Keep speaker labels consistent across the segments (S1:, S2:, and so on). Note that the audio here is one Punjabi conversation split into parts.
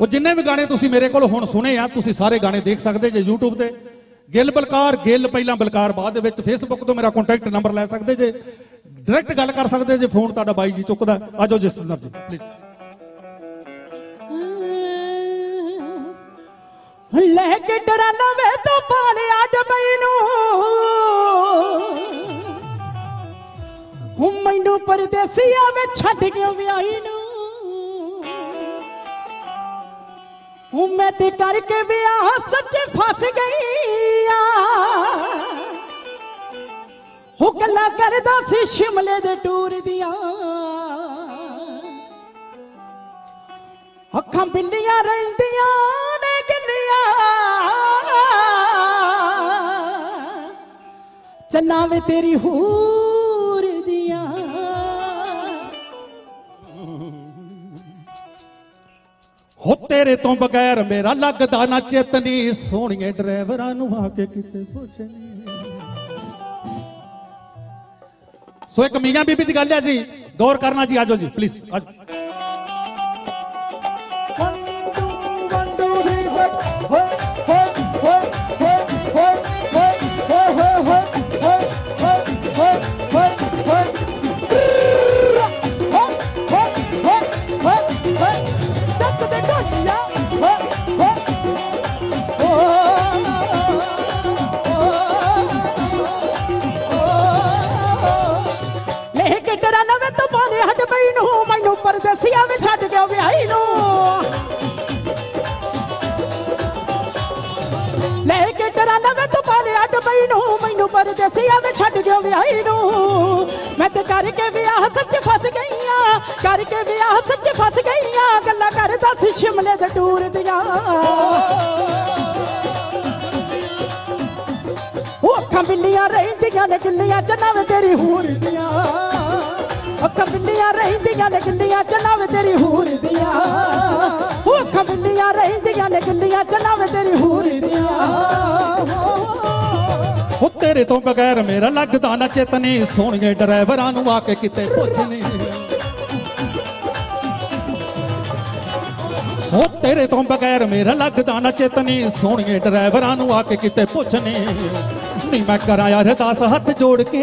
S1: ਉਹ ਜਿੰਨੇ ਵੀ ਗਾਣੇ ਤੁਸੀਂ ਮੇਰੇ ਕੋਲ ਹੁਣ ਸੁਣੇ ਆ, ਤੁਸੀਂ ਸਾਰੇ ਗਾਣੇ ਦੇਖ ਸਕਦੇ ਜੇ YouTube ਤੇ। ਗਿੱਲ ਬਲਕਾਰ, ਗਿੱਲ ਪਹਿਲਾਂ ਬਲਕਾਰ, ਬਾਅਦ ਦੇ ਵਿੱਚ Facebook ਤੋਂ ਮੇਰਾ ਕੰਟੈਕਟ ਨੰਬਰ ਲੈ ਸਕਦੇ ਜੇ। ਡਾਇਰੈਕਟ ਗੱਲ ਕਰ ਸਕਦੇ ਜੇ ਫੋਨ ਤੁਹਾਡਾ ਬਾਈ ਜੀ ਚੁੱਕਦਾ। ਆਜੋ ਜਸਵਿੰਦਰ ਜੀ ਪਲੀਜ਼
S2: ਲੈ ਕੇ ਡਰਾ ਲਵੇ ਤੋਂ ਪਾਲਿਆ ਡਬਈ ਨੂੰ ਮੈਨੂੰ ਪਰਦੇਸੀਆ ਵਿੱਚ ਛੱਡ ਕੇ ਵਿਆਹੀ ਨੂੰ। ਹੁਣ ਮੈਂ ਤੇ ਕਰਕੇ ਵਿਆਹ ਸੱਚੇ ਫਸ ਗਈ ਆ। ਉਹ ਗੱਲਾਂ ਕਰਦਾ ਸੀ ਸ਼ਿਮਲੇ ਦੇ ਟੂਰ ਦੀਆਂ। ਅੱਖਾਂ ਬਿੱਲੀਆਂ ਰਹਿੰਦੀਆਂ ਨੇ ਗਿੱਲੀਆਂ। ਚੰਨਾ ਵੇ ਤੇਰੀ ਹੂ।
S1: ਹੋ ਤੇਰੇ ਤੋਂ ਬਗੈਰ ਮੇਰਾ ਲੱਗਦਾ ਨਾ ਚੇਤਨੀ ਸੋਹਣੀਏ ਡਰਾਈਵਰਾਂ ਨੂੰ ਆ ਕੇ ਕਿਤੇ ਸੋਚਣੀ ਸੋ ਇੱਕ ਮੀਆਂ ਬੀਬੀ ਦੀ ਗੱਲ ਹੈ ਜੀ। ਗੌਰ ਕਰਨਾ ਜੀ ਆਜੋ ਜੀ ਪਲੀਜ਼
S2: ਪਾਲੇ ਨੂੰ ਮੈਨੂੰ ਪਰਦੇਸੀਆ ਵਿੱਚ ਛੱਡ ਕੇ ਵਿਆਹੀ ਨੂੰ। ਲੈ ਕੇ ਡਰਾ ਲਵੇ ਤੋਂ ਪਾਲੇ ਹੱਡ ਨੂੰ, ਮੈਨੂੰ ਪਰਦੇਸੀਆ ਵਿੱਚ ਛੱਡ ਕੇ ਵਿਆਹੀ ਨੂੰ। ਮੈਂ ਤੇ ਕਰਕੇ ਵਿਆਹ ਸੱਚ ਫਸ ਗਈਆਂ, ਕਰਕੇ ਵਿਆਹ ਸੱਚ ਫਸ ਗਈਆਂ, ਗੱਲਾਂ ਕਰਦਾ ਸੀ ਸ਼ਿਮਲੇ ਦੇ ਟੂਰ ਦੀਆਂ। ਉਹ ਅੱਖਾਂ ਬਿੱਲੀਆਂ ਰਹਿੰਦੀਆਂ ਨੇ, ਕਿੱਲੀਆਂ ਚੰਨਾ ਵੇ ਤੇਰੀ ਹੂਰ ਦੀਆਂ। ਅੱਖਾਂ ਬਿੱਲੀਆਂ ਰਹਿੰਦੀਆਂ ਨੇ ਗਿੱਲੀਆਂ, ਚੰਨਾ ਵੇ ਤੇਰੀ ਹੂਰ ਦੀਆਂ। ਉਹ ਅੱਖਾਂ ਰਹਿੰਦੀਆਂ ਨੇ ਗਿੱਲੀਆਂ, ਚੰਨਾ ਤੇਰੀ ਹੂਰ ਦੀਆਂ।
S1: ਹੋ ਤੇਰੇ ਤੋਂ ਬਗੈਰ ਮੇਰਾ ਲੱਗਦਾ ਨਾ ਚੇਤਨੀ। ਸੋਹਣੀਏ ਡਰਾਈਵਰਾਂ ਨੂੰ ਆ ਕੇ ਕਿਤੇ ਪੁੱਛਣੀ ਹੋ ਤੇਰੇ ਤੋਂ ਬਗੈਰ ਮੇਰਾ ਲੱਗਦਾ ਨਾ ਚੇਤਨੀ ਸੋਹਣੀਏ ਡਰਾਈਵਰਾਂ ਨੂੰ ਆ ਕੇ ਕਿਤੇ ਪੁੱਛਣੀ ਨਹੀਂ ਮੈਂ ਕਰਾਂ ਯਾਰ ਦਸ ਹੱਥ ਜੋੜ ਕੇ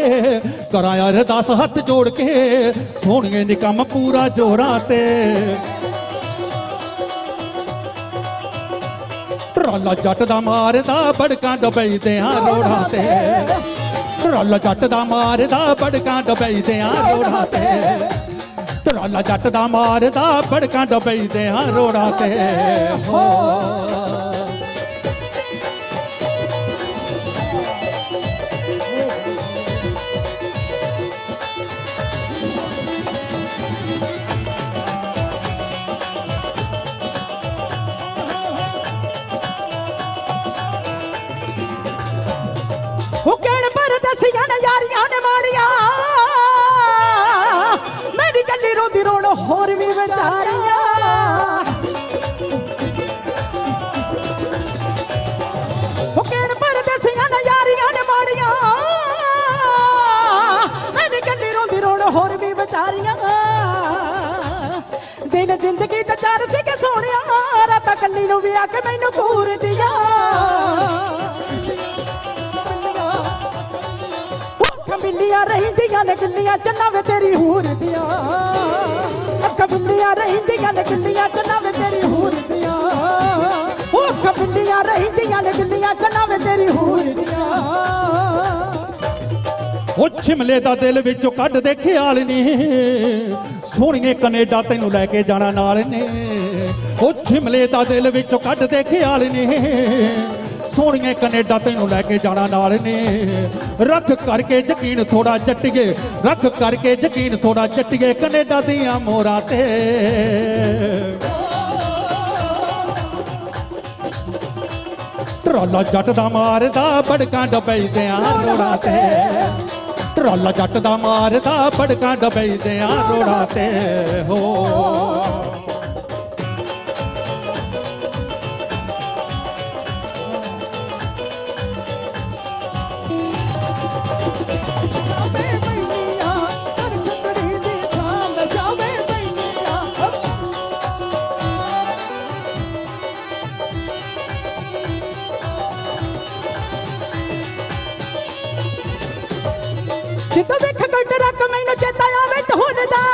S1: ਕਰਾਂ ਯਾਰ ਦਸ ਹੱਥ ਜੋੜ ਕੇ, ਸੋਹਣੀਏ ਨੀ ਪੂਰਾ ਜੋਰਾਂ ਤੇ। ਟਰਾਲਾ ਜੱਟ ਦਾ ਮਾਰਦਾ, ਬੜਕਾਂ ਡਬਈਦਿਆਂ ਰੋੜਾਂ ਤੇ। ਟਰਾਲਾ ਜੱਟ ਦਾ ਮਾਰਦਾ, ਬੜਕਾਂ ਡਬਈਦਿਆਂ ਰੋੜਾਂ ਤੇ। ਟਰਾਲਾ ਜੱਟ ਦਾ ਮਾਰਦਾ ਬੜਕਾਂ ਡਬਈਦਿਆਂ ਰੋੜਾਂ ਤੇ। ਹੋ।
S2: ਉਹ ਕਿਹੜ ਹੋਰ ਵੀ ਵਿਚਾਰੀਆਂ। ਉਹ ਕਿਹੜ ਪਰਦੇਸੀਆਂ ਨੇ ਯਾਰੀਆਂ ਨੇ ਮਾਰੀਆਂ ਮੇਰੀ ਗੱਲੀ ਰੋਂਦੀ ਰੋਣ, ਹੋਰ ਵੀ ਵਿਚਾਰੀਆਂ। ਦਿਨ ਜ਼ਿੰਦਗੀ ਦਾ ਚਾਰ ਸੀ ਕਿ ਸੋਹਣਿਆ, ਰਾਤਾਂ ਕੱਲੀ ਨੂੰ ਵੀ ਆ ਕੇ ਮੈਨੂੰ ਪੂਰਦੀਆਂ। ਅੱਖਾਂ ਬਿੱਲੀਆਂ ਰਹਿੰਦੀਆਂ ਨੇ, ਗਿੱਲੀਆਂ ਚੰਨਾ ਵੇ ਤੇਰੀ ਹੂਰ ਦੀਆਂ। ਰਹਿੰਦੀਆਂ ਨੇ ਗਿੱਲੀਆਂ ਚੰਨਾ ਵੇ ਤੇਰੀ ਹੂਰ ਦੀਆਂ। ਉਹ ਅੱਖਾਂ ਰਹਿੰਦੀਆਂ ਨੇ ਗਿੱਲੀਆਂ ਚੰਨਾ ਵੇ ਤੇਰੀ ਹੂਰ ਦੀਆਂ।
S1: ਉਹ ਛਿਮਲੇ ਦਾ ਦਿਲ ਵਿੱਚੋਂ ਕੱਢ ਦੇ ਖਿਆਲ ਨੇ। ਸੋਹਣੀਏ ਕੈਨੇਡਾ ਤੈਨੂੰ ਲੈ ਕੇ ਜਾਣਾ ਨਾਲ ਨੇ। ਉਹ ਛਿਮਲੇ ਦਾ ਦਿਲ ਵਿੱਚੋਂ ਕੱਢ ਦੇ ਖਿਆਲ ਨੇ। ਸੋਹਣੀਏ ਕੈਨੇਡਾ ਤੈਨੂੰ ਲੈ ਕੇ ਜਾਣਾ ਨਾਲ ਨੇ। ਰੱਖ ਕਰਕੇ ਯਕੀਨ ਥੋੜਾ ਜੱਟੀਏ ਰੱਖ ਕਰਕੇ ਯਕੀਨ ਥੋੜਾ ਜੱਟੀਏ ਕੈਨੇਡਾ ਦੀਆਂ ਮੋਰਾਂ ਤੇ। ਟਰਾਲਾ ਜੱਟ ਦਾ ਮਾਰਦਾ ਬੜਕਾਂ ਡਬਈਦਿਆਂ ਰੋੜਾ ਤੇ। ਟਰਾਲਾ ਜੱਟ ਦਾ ਮਾਰਦਾ ਬੜਕਾਂ ਡਬਈਦਿਆਂ ਰੋੜਾ ਤੇ। ਹੋ।
S2: ਜਿੱਦੋਂ ਵੇਖ ਕੋਈ ਟਰੱਕ ਮੈਨੂੰ ਚੇਤਾ ਆਵੇ ਢੋਲ ਦਾ।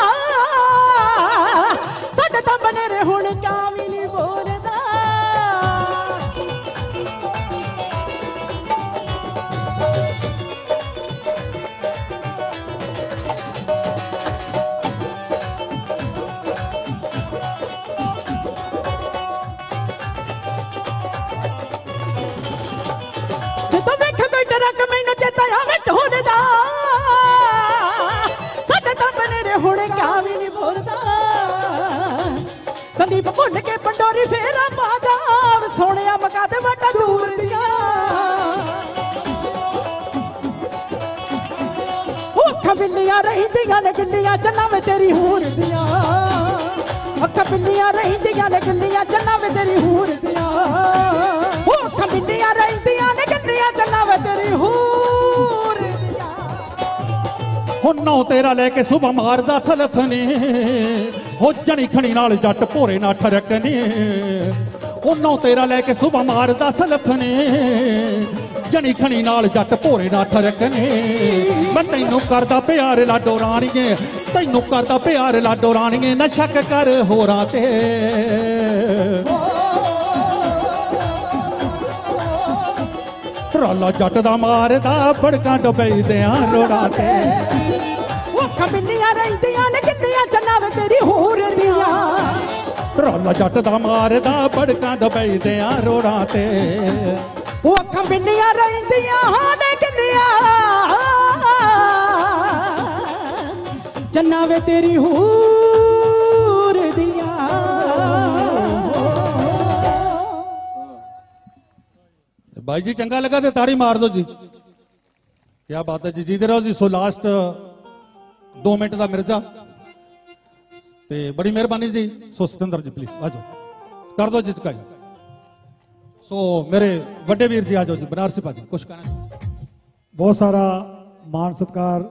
S2: ਸੰਦੀਪ ਭੁੱਲ ਕੇ ਪੰਡੋਰੀ ਫੇਰਾ ਪਾ ਜਾ ਸੋਹਣਿਆ ਮਕਾ ਦੇ ਵਾਟਾ ਦੂਰ ਦੀਆਂ। ਅੱਖਾਂ ਬਿੱਲੀਆਂ ਰਹਿੰਦੀਆਂ ਨੇ ਗਿੱਲੀਆਂ ਚੰਨਾ ਵੇ ਤੇਰੀ ਹੂਰ ਦੀਆਂ। ਅੱਖਾਂ ਬਿੱਲੀਆਂ ਰਹਿੰਦੀਆਂ ਨੇ ਗਿੱਲੀਆਂ ਚੰਨਾ ਵੇ ਤੇਰੀ ਹੂਰ ਦੀਆਂ। ਉਹ ਅੱਖਾਂ ਬਿੱਲੀਆਂ ਰਹਿੰਦੀਆਂ ਨੇ ਗਿੱਲੀਆਂ ਚੰਨਾ ਵੇ ਤੇਰੀ ਹੂਰ ਦੀਆਂ।
S1: ਹੁਣ ਨੌ ਤੇਰਾ ਲੈ ਕੇ ਸੁਬਾ ਮਾਰਦਾ ਸਲਫ ਨੇ। ਹੋ ਜਣੀ ਖਣੀ ਨਾਲ ਜੱਟ ਭੋਰੇ ਨਾ ਠਰਕ ਨੇ ਉਹ ਤੇਰਾ ਲੈ ਕੇ ਸੁਬਾ ਮਾਰਦਾ ਸਲਫ ਨੇ ਜਣੀ ਖਣੀ ਨਾਲ ਜੱਟ ਭੋਰੇ ਨਾ ਠਰਕ ਨੇ ਮੈਂ ਤੈਨੂੰ ਕਰਦਾ ਪਿਆਰ ਲਾਡੋ ਰਾਣੀਏ, ਤੈਨੂੰ ਕਰਦਾ ਪਿਆਰ ਲਾਡੋ ਰਾਣੀਏ, ਨਾ ਸ਼ੱਕ ਕਰ ਹੋਰਾਂ ਤੇ। ਰਾਲਾ ਜੱਟ ਦਾ ਮਾਰਦਾ, ਬੜਕਾਂ ਡੁੱਬਈਦਿਆਂ ਰੋੜਾ ਤੇ।
S2: ਅੱਖਾਂ ਬਿੱਲੀਆਂ ਰਹਿੰਦੀਆਂ ਨੇ ਗਿੱਲੀਆਂ ਚੰਨਾ ਵੇ ਤੇਰੀ ਹੂਰ ਦੀਆਂ।
S1: ਰੌਲਾ ਜੱਟ ਦਾ ਮਾਰਦਾ ਬੜਕਾਂ ਡਬੈਦਿਆਂ ਰੋੜਾਂ ਤੇ।
S2: ਉਹ ਅੱਖਾਂ ਬਿੰਨੀਆਂ ਰਹਿੰਦੀਆਂ ਨੇ ਗਿੱਲੀਆਂ ਚੰਨਾ ਵੇ ਤੇਰੀ ਹੂਰ ਦੀਆਂ।
S1: ਬਾਈ ਜੀ ਚੰਗਾ ਲੱਗਾ ਤੇ ਤਾੜੀ ਮਾਰ ਦਿਓ ਜੀ। ਕੀ ਬਾਤ ਹੈ ਜੀ ਜੀਦੇ ਰਹੋ ਜੀ ਸੋ ਲਾਸਟ 2 ਮਿੰਟ ਦਾ ਮਿਰਜ਼ਾ। ਤੇ ਬੜੀ ਮਿਹਰਬਾਨੀ ਜੀ। ਸੋ ਸਤਿੰਦਰ ਜੀ ਪਲੀਜ਼ ਆ ਜਾਓ। ਕਰ ਦਿਓ ਜੀ ਚਕਾਈ ਸੋ ਮੇਰੇ ਵੱਡੇ ਵੀਰ ਜੀ, ਆ ਜਾਓ ਜੀ, ਬਨਾਰਸੀ ਭਾਜੀ, ਕੁਛ ਕਹਿਣਾ
S3: ਬਹੁਤ ਸਾਰਾ ਮਾਣ ਸਤਿਕਾਰ